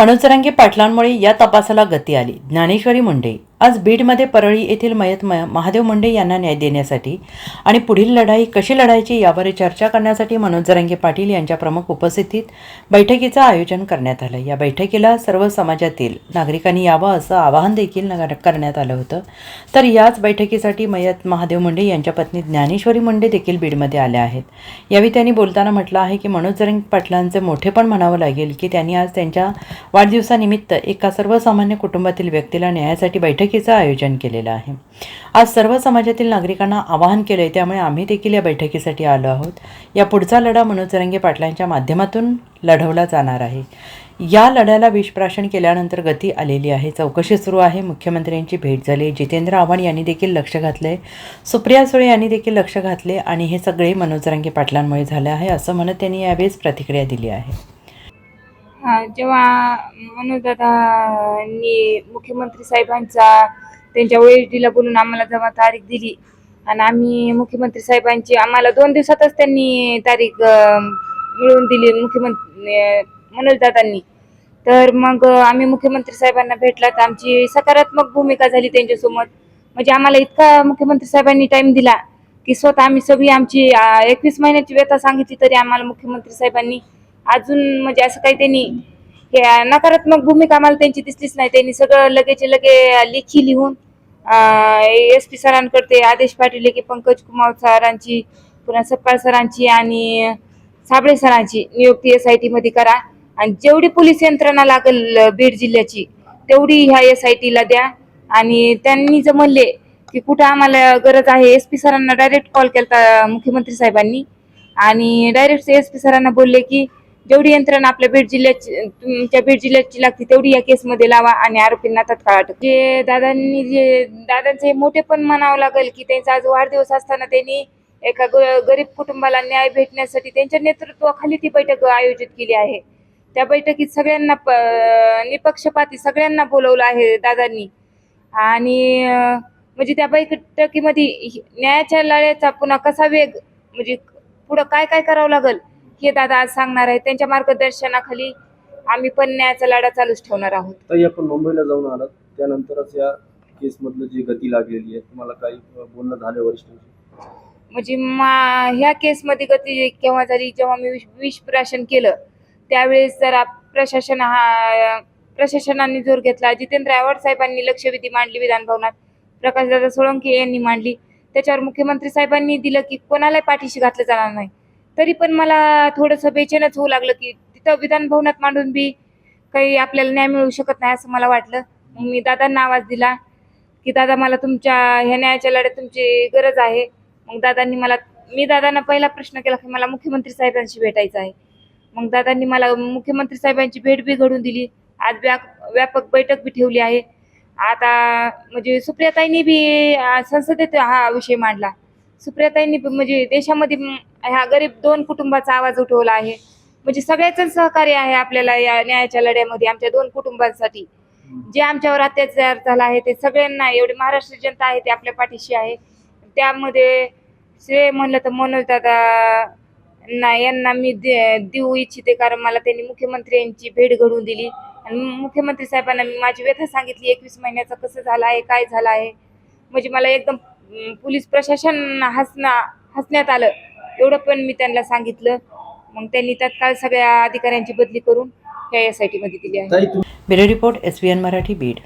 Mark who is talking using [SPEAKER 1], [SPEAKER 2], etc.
[SPEAKER 1] मनोजरंगी पाटलांमुळे या तपासाला गती आली. ज्ञानेश्वरी मुंडे. आज बीडमध्ये परळी येथील मयत म महादेव मुंडे यांना न्याय देण्यासाठी आणि पुढील लढाई कशी लढायची यावर चर्चा करण्यासाठी मनोज जरंगे पाटील यांच्या प्रमुख उपस्थितीत बैठकीचं आयोजन करण्यात आलं. या बैठकीला सर्व समाजातील नागरिकांनी यावं असं आवाहन देखील नगर करण्यात आलं होतं. तर याच बैठकीसाठी मयत महादेव मुंडे यांच्या पत्नी ज्ञानेश्वरी मुंडे देखील बीडमध्ये आल्या आहेत. यावेळी त्यांनी बोलताना म्हटलं आहे की मनोज जरंगे पाटलांचे मोठेपण म्हणावं लागेल की त्यांनी आज त्यांच्या वाढदिवसानिमित्त एका सर्वसामान्य कुटुंबातील व्यक्तीला न्यायासाठी बैठकीचं आयोजन केलेलं आहे. आज सर्व समाजातील नागरिकांना आवाहन केलं आहे त्यामुळे आम्ही देखील या बैठकीसाठी आलो आहोत. या पुढचा लढा मनोज रंगे पाटलांच्या माध्यमातून लढवला जाणार आहे. या लढ्याला विषप्राशन केल्यानंतर गती आलेली आहे. चौकशी सुरू आहे. मुख्यमंत्र्यांची भेट झाली. जितेंद्र आव्हाड यांनी देखील लक्ष घातले सुप्रिया सुळे यांनी देखील लक्ष घातले आणि हे सगळे मनोज रंगे पाटलांमुळे झाले आहे असं म्हणत त्यांनी यावेळेस प्रतिक्रिया दिली आहे.
[SPEAKER 2] जेव्हा मनोजदादांनी मुख्यमंत्री साहेबांचा त्यांच्या ओएसडीला बोलून आम्हाला जेव्हा तारीख दिली आणि आम्ही मुख्यमंत्री साहेबांची आम्हाला दोन दिवसातच त्यांनी तारीख मिळवून दिली मुख्यमंत्री मनोजदादांनी. तर मग आम्ही मुख्यमंत्री साहेबांना भेटला तर आमची सकारात्मक भूमिका झाली त्यांच्यासोबत. म्हणजे आम्हाला इतका मुख्यमंत्री साहेबांनी टाइम दिला की स्वतः आम्ही सगळी आमची एकवीस महिन्याची व्यथा सांगितली तरी आम्हाला मुख्यमंत्री साहेबांनी अजून म्हणजे असं काही त्यांनी हे नकारात्मक भूमिका आम्हाला त्यांची दिसलीच नाही. त्यांनी सगळं लगेच लगे लेखी लिहून एस पी सरांकडे आदेश पाठवले की पंकज कुमार सरांची पुन्हा सप्पाळ सरांची आणि साबळे सरांची नियुक्ती एस आय टी मध्ये करा. आणि जेवढी पोलीस यंत्रणा लागेल बीड जिल्ह्याची तेवढी ह्या एस आय टीला द्या. आणि त्यांनी जर म्हणले की कुठं आम्हाला गरज आहे एस पी सरांना डायरेक्ट कॉल केला मुख्यमंत्री साहेबांनी. आणि डायरेक्ट एस पी सरांना बोलले की जेवढी यंत्रणा आपल्या बीड जिल्ह्याची तुमच्या बीड जिल्ह्याची लागते तेवढी या केसमध्ये लावा आणि आरोपींना तत्काळ अटक. जे दादांनी जे दादांचे मोठे पण म्हणावं लागेल की त्यांचा आज वाढदिवस असताना त्यांनी एका ग- गरीब कुटुंबाला न्याय भेटण्यासाठी त्यांच्या नेतृत्वाखाली ती बैठक आयोजित केली आहे. त्या बैठकीत सगळ्यांना प- निपक्षपाती सगळ्यांना बोलवलं आहे दादांनी. आणि म्हणजे त्या बैठकीमध्ये न्यायाच्या लढ्याचा पुन्हा कसा वेग म्हणजे पुढं काय काय करावं लागेल? हे दादा आज सांगणार आहे त्यांच्या मार्गदर्शनाखाली आम्ही पण न्यायाचा लढा चालूच ठेवणार आहोत.
[SPEAKER 3] ताई आपण मुंबईला जाऊन आलात त्यानंतरच या केसमधलं जी गती लागलेली आहे तुम्हाला काही बोलणं झालं वरिष्ठांशी?
[SPEAKER 2] म्हणजे मा ह्या केसमध्ये गती केव्हा झाली जेव्हा मी विष विषप्राशन केलं त्यावेळेस जरा प्रशासन हा प्रशासनाने जोर घेतला जितेंद्र आव्हाड साहेबांनी लक्षवेधी मांडली विधान भवनात प्रकाशदादा सोळंके यांनी मांडली त्याच्यावर मुख्यमंत्री साहेबांनी दिलं की कोणालाही पाठीशी घातलं जाणार नाही. तरी पण मला थोडंसं बेचैनच होऊ लागलं की तिथं विधान भवनात मांडून बी काही आपल्याला न्याय मिळू शकत नाही असं मला वाटलं. मग मी दादांना आवाज दिला की दादा मला तुमच्या ह्या न्यायाच्या लढ्यात तुमची गरज आहे. मग दादांनी मला मी दादांना पहिला प्रश्न केला की मला मुख्यमंत्री साहेबांशी भेटायचं आहे. मग दादांनी मला मुख्यमंत्री साहेबांची भेट बी घडून दिली. आज व्यापक बैठक बी ठेवली आहे. आता म्हणजे सुप्रियाताईंनी बी संसदेत हा विषय मांडला. सुप्रियाताईंनी म्हणजे देशामध्ये ह्या गरीब दोन कुटुंबाचा आवाज उठवला आहे. म्हणजे सगळ्याच सहकार्य आहे आपल्याला या न्यायाच्या लढ्यामध्ये आमच्या दोन कुटुंबांसाठी. जे आमच्यावर अत्याचार झाला आहे ते सगळ्यांना एवढी महाराष्ट्र जनता आहे ते आपल्या पाठीशी आहे. त्यामध्ये श्रेय म्हणलं तर मनोज दादा ना यांना मी दे देऊ इच्छिते कारण मला त्यांनी मुख्यमंत्र्यांची भेट घडवून दिली. आणि मुख्यमंत्री साहेबांना मी माझी व्यथा सांगितली एकवीस महिन्याचं कसं झालं आहे काय झालं आहे. म्हणजे मला एकदम पोलीस प्रशासन हसना हसण्यात आलं. एवढं पण मी त्यांना सांगितलं. मग त्यांनी तत्काळ सगळ्या अधिकाऱ्यांची बदली करून ह्या एस आय टीमध्ये दिली आहे.
[SPEAKER 1] Bureau report S V N Marathi Beed.